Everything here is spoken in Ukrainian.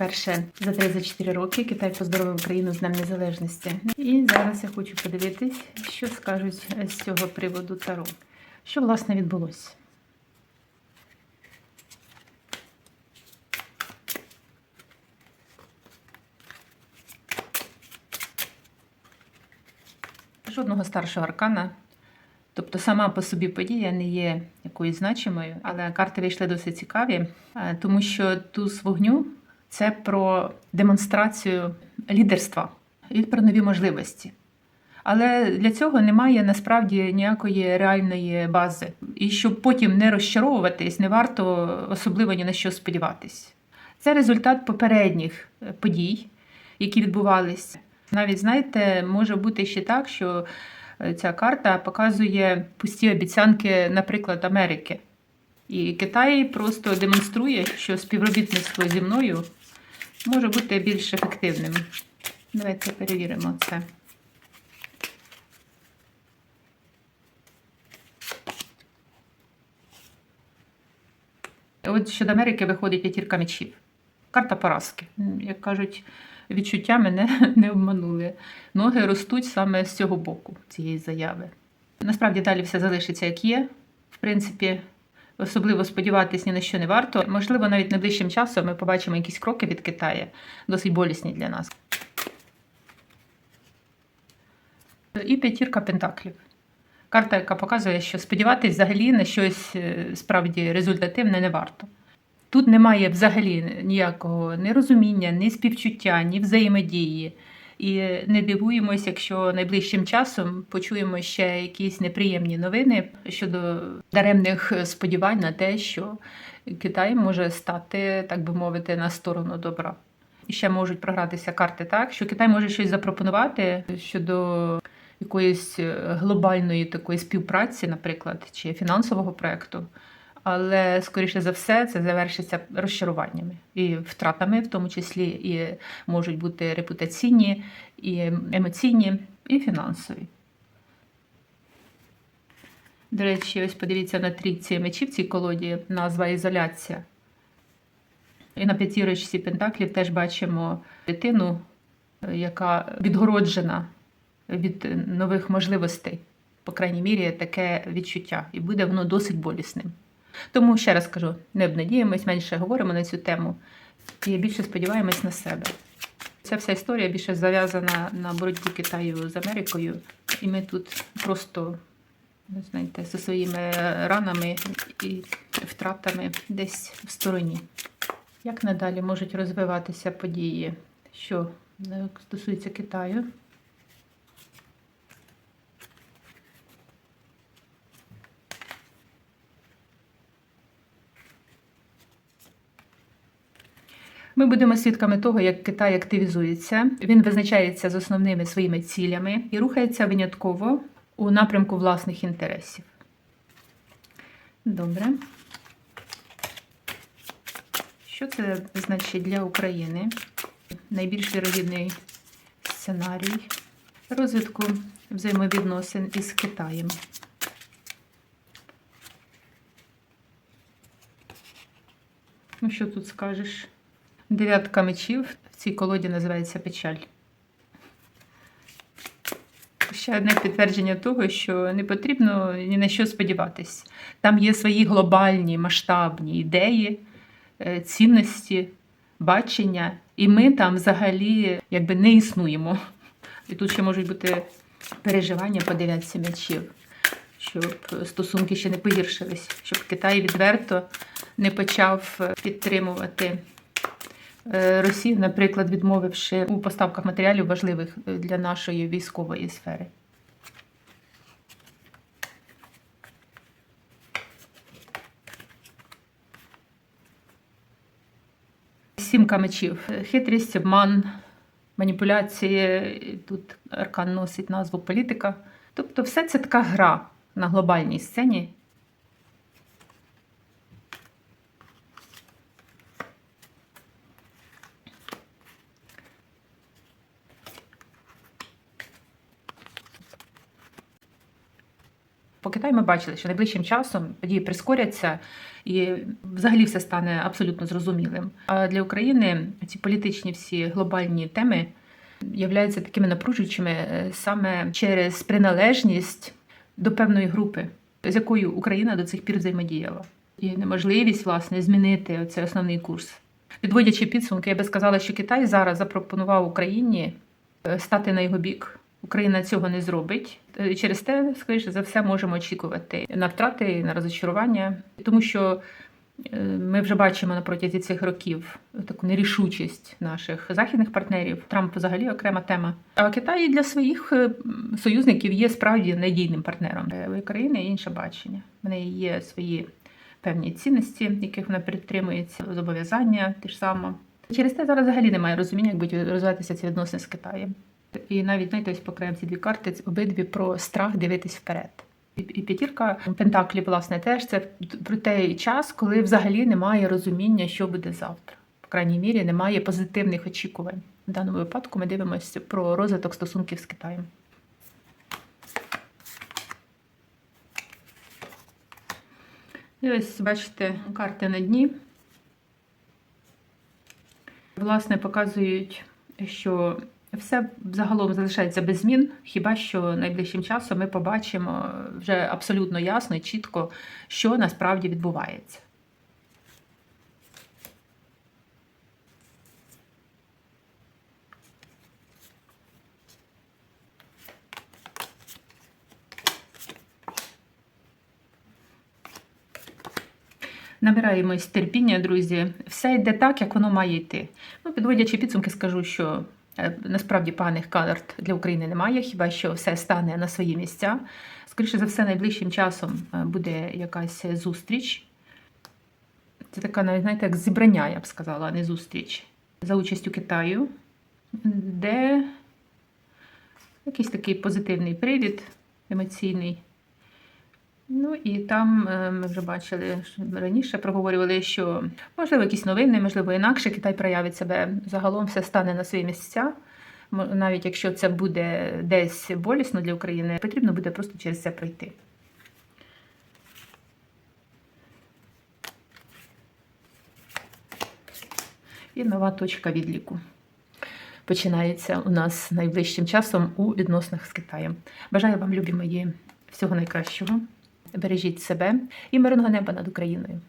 Вперше за 34 роки Китай поздоровив Україну з Днем Незалежності. І зараз я хочу подивитись, що скажуть з цього приводу Таро. Що власне відбулося? Жодного старшого аркана. Тобто сама по собі подія не є якоюсь значимою, але карти вийшли досить цікаві, е, тому що туз вогню це про демонстрацію лідерства і про нові можливості. Але для цього немає насправді ніякої реальної бази. І щоб потім не розчаровуватись, не варто особливо ні на що сподіватись. Це результат попередніх е, подій, які відбувалися. Навіть знаєте, може бути ще так, що е, ця карта показує пусті обіцянки, наприклад, Америки. І Китай просто демонструє, що співробітництво зі мною може бути більш ефективним. Давайте перевіримо це. От щодо Америки виходить п'ятірка мечів. Карта поразки. Як кажуть, відчуття мене не обманули. Ноги ростуть саме з цього боку цієї заяви. Насправді далі все залишиться як є. В принципі, особливо сподіватись ні на що не варто. Можливо, навіть найближчим часом ми побачимо якісь кроки від Китаю, досить болісні для нас. І п'ятірка пентаклів. Карта, яка показує, що сподіватись взагалі на щось е, справді результативне не варто. Тут немає взагалі ніякого ні розуміння, ні співчуття, ні взаємодії. І не дивуємось, якщо найближчим часом почуємо ще якісь неприємні новини щодо даремних сподівань на те, що Китай може стати, так би мовити, на сторону добра. Ще можуть програтися карти так, що Китай може щось запропонувати щодо якоїсь глобальної такої співпраці, наприклад, чи фінансового проекту. Але, скоріше за все, це завершиться розчаруваннями і втратами, в тому числі і можуть бути репутаційні, і емоційні, і фінансові. До речі, ось подивіться на трійці мечів в цій колоді, назва ізоляція. І на п'ятірочці пентаклів теж бачимо дитину, яка відгороджена від нових можливостей. По крайній мірі, таке відчуття, і буде воно досить болісним. Тому ще раз кажу: не обнадіємось, менше говоримо на цю тему і більше сподіваємось на себе. Ця вся історія більше зав'язана на боротьбу Китаю з Америкою, і ми тут просто, знаєте, зі своїми ранами і втратами десь в стороні. Як надалі можуть розвиватися події, що е, стосується Китаю? Ми будемо свідками того, як Китай активізується. Він визначається з основними своїми цілями і рухається винятково у напрямку власних інтересів. Добре. Що це значить для України? Найбільш вірогідний сценарій розвитку взаємовідносин із Китаєм. Ну, що тут скажеш? Дев'ятка мечів в цій колоді називається печаль. Ще одне підтвердження того, що не потрібно ні на що сподіватись. Там є свої глобальні масштабні ідеї, е, цінності, бачення, і ми там взагалі якби не існуємо. І тут ще можуть бути переживання по дев'ятці мечів, щоб стосунки ще не погіршились, щоб Китай відверто не почав е, підтримувати. Е, Росію, наприклад, відмовивши у поставках матеріалів важливих е, для нашої військової сфери. Сімка мечів. Хитрість, обман, маніпуляції. Тут аркан носить назву політика. Тобто, все це така гра на глобальній сцені. По Китаю ми бачили, що найближчим часом події прискоряться і взагалі все стане абсолютно зрозумілим. А для України ці політичні всі глобальні теми являються такими напружуючими е, саме через приналежність до певної групи, з якою Україна до цих пір взаємодіяла, і неможливість власне змінити цей основний курс. Підводячи підсумки, я би сказала, що Китай зараз запропонував Україні е, стати на його бік. Україна цього не зробить. Е, Через те, скоріше за все, можемо очікувати на втрати, на розочарування, тому що е, ми вже бачимо на протязі цих років таку нерішучість наших західних партнерів. Трамп взагалі окрема тема. А Китай для своїх е, союзників є справді надійним партнером. У України інше бачення. В неї є свої певні цінності, яких вона підтримується, зобов'язання ті ж саме. Через те зараз взагалі немає розуміння, як будуть розвиватися ці відносини з Китаєм. І навіть знаєте, ось покрем ці дві карти обидві про страх дивитись вперед. І п'ятірка Пентаклі, власне, теж це про той час, коли взагалі немає розуміння, що буде завтра. По крайній мірі, немає позитивних очікувань. В даному випадку ми дивимося про розвиток стосунків з Китаєм. І ось бачите карти на дні. Власне, показують, що все загалом залишається без змін, хіба що найближчим часом ми побачимо вже абсолютно ясно і чітко, що насправді відбувається. Набираємось терпіння, друзі. Все йде так, як воно має йти. Ну, підводячи підсумки, скажу, що насправді поганих карт для України немає, хіба що все стане на свої місця. Скоріше за все, найближчим часом е, буде якась зустріч. Це така, навіть, знаєте, як зібрання, я б сказала, а не зустріч. За участю Китаю, де якийсь такий позитивний привід емоційний. Ну і там е, ми вже бачили раніше, проговорювали, що можливо якісь новини, можливо, інакше Китай проявить себе. Загалом все стане на свої місця. Навіть якщо це буде десь болісно для України, потрібно буде просто через це пройти. І нова точка відліку починається у нас найближчим часом у відносинах з Китаєм. Бажаю вам, любі мої, всього найкращого. Бережіть себе і мирного неба над Україною.